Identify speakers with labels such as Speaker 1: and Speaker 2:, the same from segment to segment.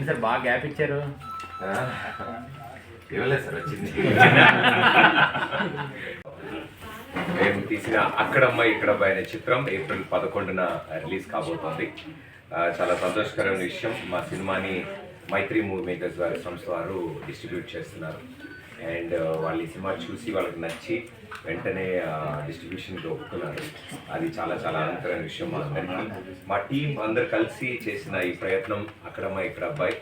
Speaker 1: ఏంటి సార్ బాగా గ్యాప్ ఇచ్చారు?
Speaker 2: ఇవ్వలేదు సార్ వచ్చింది. మేము తీసిన అక్కడమ్మ ఇక్కడ అనే చిత్రం ఏప్రిల్ పదకొండున రిలీజ్ కాబోతోంది. చాలా సంతోషకరమైన విషయం. మా సినిమాని మైత్రి మూవీ మేకర్స్ వారి సంస్థ వారు డిస్ట్రిబ్యూట్ చేస్తున్నారు. అండ్ వాళ్ళు ఈ సినిమా చూసి వాళ్ళకి నచ్చి వెంటనే డిస్ట్రిబ్యూషన్కి ఒప్పుకున్నారు అది చాలా చాలా ఆనందకరమైన విషయం మా అందరికీ. మా టీం అందరు కలిసి చేసిన ఈ ప్రయత్నం అక్కడమ్మ ఇక్కడ అబ్బాయి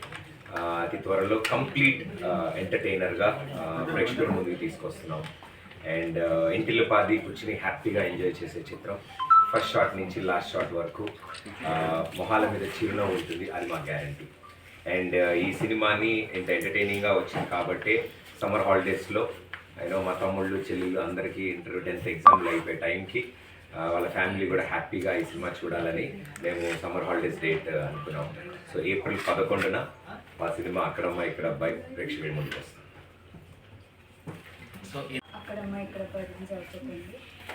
Speaker 2: అతి త్వరలో కంప్లీట్ ఎంటర్టైనర్గా ప్రేక్షకుల ముందుకు తీసుకొస్తున్నాం. అండ్ ఇంటిల్లిపాది కూర్చుని హ్యాపీగా ఎంజాయ్ చేసే చిత్రం. ఫస్ట్ షాట్ నుంచి లాస్ట్ షాట్ వరకు మొహాల మీద చిరునవ్వు ఉంటుంది. అది మా గ్యారంటీ. అండ్ ఈ సినిమాని ఇంత ఎంటర్టైనింగ్గా వచ్చింది కాబట్టి సమ్మర్ హాలిడేస్లో అయినో మా తమ్ముళ్ళు చెల్లెళ్ళు అందరికీ ఇంటర్ టెన్త్ ఎగ్జామ్లు అయిపోయే టైంకి వాళ్ళ ఫ్యామిలీ కూడా హ్యాపీగా ఈ సినిమా చూడాలని మేము సమ్మర్ హాలిడేస్ డేట్ అనుకున్నాం. సో ఏప్రిల్ పదకొండున మా సినిమా అక్కడమ్మ ఇక్కడ అబ్బాయి ప్రేక్షకుల ముందుకు వస్తుంది.
Speaker 1: సో
Speaker 3: అక్కడమ్మ ఇక్కడ పర్ఫార్మెన్స్ అవుతుంది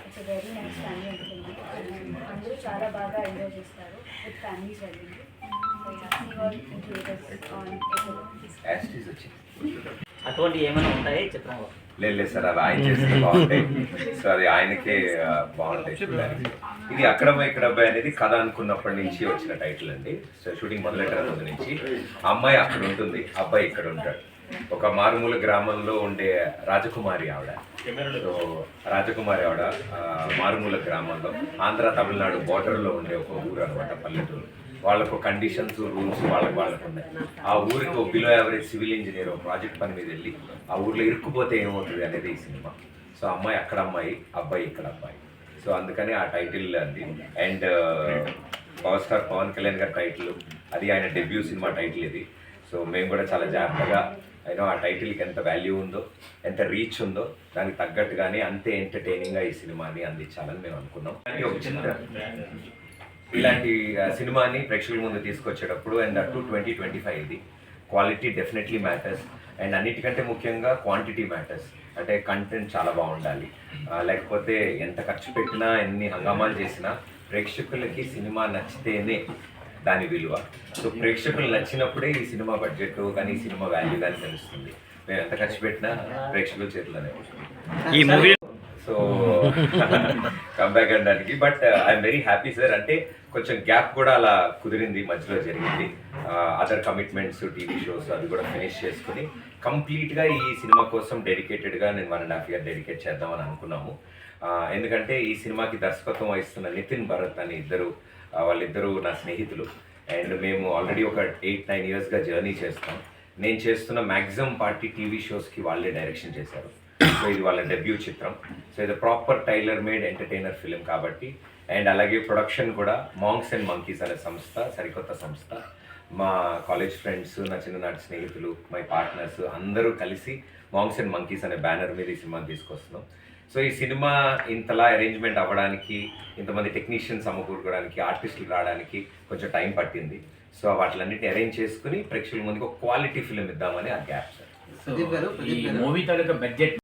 Speaker 3: it's very nice family entertainment అందరూ చాలా బాగా ఎంజాయ్ చేస్తారు. విత్ ఫ్యామిలీస్ వెళ్ళింది
Speaker 2: యాస్టీస్ వచ్చింది
Speaker 1: అటువంటి ఏమైనా ఉంటాయి చిత్రంలో?
Speaker 2: లేదు లేదు సార్ అది ఆయన చేస్తే బాగుంటాయి. సో అది ఆయనకే బాగుంటాయి చూడడానికి. ఇది అక్కడ ఇక్కడ అబ్బాయి అనేది కథ అనుకున్నప్పటి నుంచి వచ్చిన టైటిల్ అండి. సో షూటింగ్ మొదలెట్టిన రోజు నుంచి అమ్మాయి అక్కడ ఉంటుంది అబ్బాయి ఇక్కడ ఉంటాడు. ఒక మారుమూల గ్రామంలో ఉండే రాజకుమారి ఆవిడ. సో రాజకుమారి ఆవిడ మారుమూల గ్రామంలో ఆంధ్ర తమిళనాడు బోర్డర్లో ఉండే ఒక ఊరు అనమాట పల్లెటూరు. వాళ్ళకు కండిషన్స్ రూల్స్ వాళ్ళకి వాళ్ళకు ఉన్నాయి. ఆ ఊరికి ఒక బిలో యావరేజ్ సివిల్ ఇంజనీర్ ఒక ప్రాజెక్ట్ పని మీద వెళ్ళి ఆ ఊర్లో ఇరుక్కుపోతే ఏమవుతుంది అనేది ఈ సినిమా. సో అమ్మాయి అక్కడ అమ్మాయి అబ్బాయి ఇక్కడ అబ్బాయి. సో అందుకని ఆ టైటిల్ అది. And power star Pawan Kalyan గారి టైటిల్ అది ఆయన డెబ్యూ సినిమా టైటిల్ ఇది. సో మేము కూడా చాలా జాగ్రత్తగా అయినా ఆ టైటిల్కి ఎంత వాల్యూ ఉందో ఎంత రీచ్ ఉందో దానికి తగ్గట్టుగానే అంతే ఎంటర్టైనింగ్గా ఈ సినిమాని అందించాలని మేము అనుకున్నాం. అలాగే ఒక చిన్న ఇలాంటి సినిమాని ప్రేక్షకుల ముందు తీసుకొచ్చేటప్పుడు అండ్ అటు ట్వంటీ ట్వంటీ ఫైవ్ ఇది క్వాలిటీ డెఫినెట్లీ మ్యాటర్స్ అండ్ అన్నిటికంటే ముఖ్యంగా క్వాంటిటీ మ్యాటర్స్ అంటే కంటెంట్ చాలా బాగుండాలి. లేకపోతే ఎంత ఖర్చు పెట్టినా ఎన్ని హంగామాలు చేసినా ప్రేక్షకులకి సినిమా నచ్చితేనే దాని విలువ. సో ప్రేక్షకులు నచ్చినప్పుడే ఈ సినిమా బడ్జెట్ కానీ ఈ సినిమా వాల్యూ కానీ తెలుస్తుంది. మేము ఎంత ఖర్చు పెట్టినా ప్రేక్షకుల చేతిలోనే. ఉంటుంది.
Speaker 1: ఈ మూవీ
Speaker 2: సో కంబ్యాక్ అనడానికి. But I'm very happy sir అంటే కొంచెం గ్యాప్ కూడా అలా కుదిరింది మధ్యలో జరిగింది. అదర్ కమిట్మెంట్స్ టీవీ షోస్ అది కూడా ఫినిష్ చేసుకుని కంప్లీట్గా ఈ సినిమా కోసం డెడికేటెడ్గా నేను one and half year dedicate చేద్దామని అనుకున్నాము. Uh, ఎందుకంటే ఈ సినిమాకి దర్శకత్వం వహిస్తున్న నితిన్ భరత్ అని ఇద్దరు uh, వాళ్ళిద్దరూ నా స్నేహితులు. అండ్ మేము ఆల్రెడీ ఒక ఎయిట్ నైన్ ఇయర్స్గా జర్నీ చేస్తాం. నేను చేస్తున్న మ్యాక్సిమం పార్టీ టీవీ షోస్కి వాళ్ళే డైరెక్షన్ చేశారు. సో ఇది వాళ్ళ డెబ్యూ చిత్రం. సో ఇది proper tailor made entertainer film కాబట్టి అండ్ అలాగే ప్రొడక్షన్ కూడా మాంగ్స్ అండ్ మంకీస్ అనే సంస్థ సరికొత్త సంస్థ. మా కాలేజ్ ఫ్రెండ్స్ నా చిన్ననాటి స్నేహితులు మై పార్ట్నర్స్ అందరూ కలిసి మాంగ్స్ అండ్ మంకీస్ అనే బ్యానర్ మీద ఈ సినిమాని తీసుకొస్తున్నాం. సో ఈ సినిమా ఇంతలా అరేంజ్మెంట్ అవ్వడానికి ఇంతమంది టెక్నీషియన్స్ సమకూరుకోవడానికి ఆర్టిస్టులు రావడానికి కొంచెం టైం పట్టింది. సో వాటిలన్నిటిని అరేంజ్ చేసుకుని ప్రేక్షకుల ముందుకు ఒక క్వాలిటీ ఫిలిం ఇద్దామని ఆ గ్యాప్ సార్
Speaker 1: మూవీ తాలూకా బడ్జెట్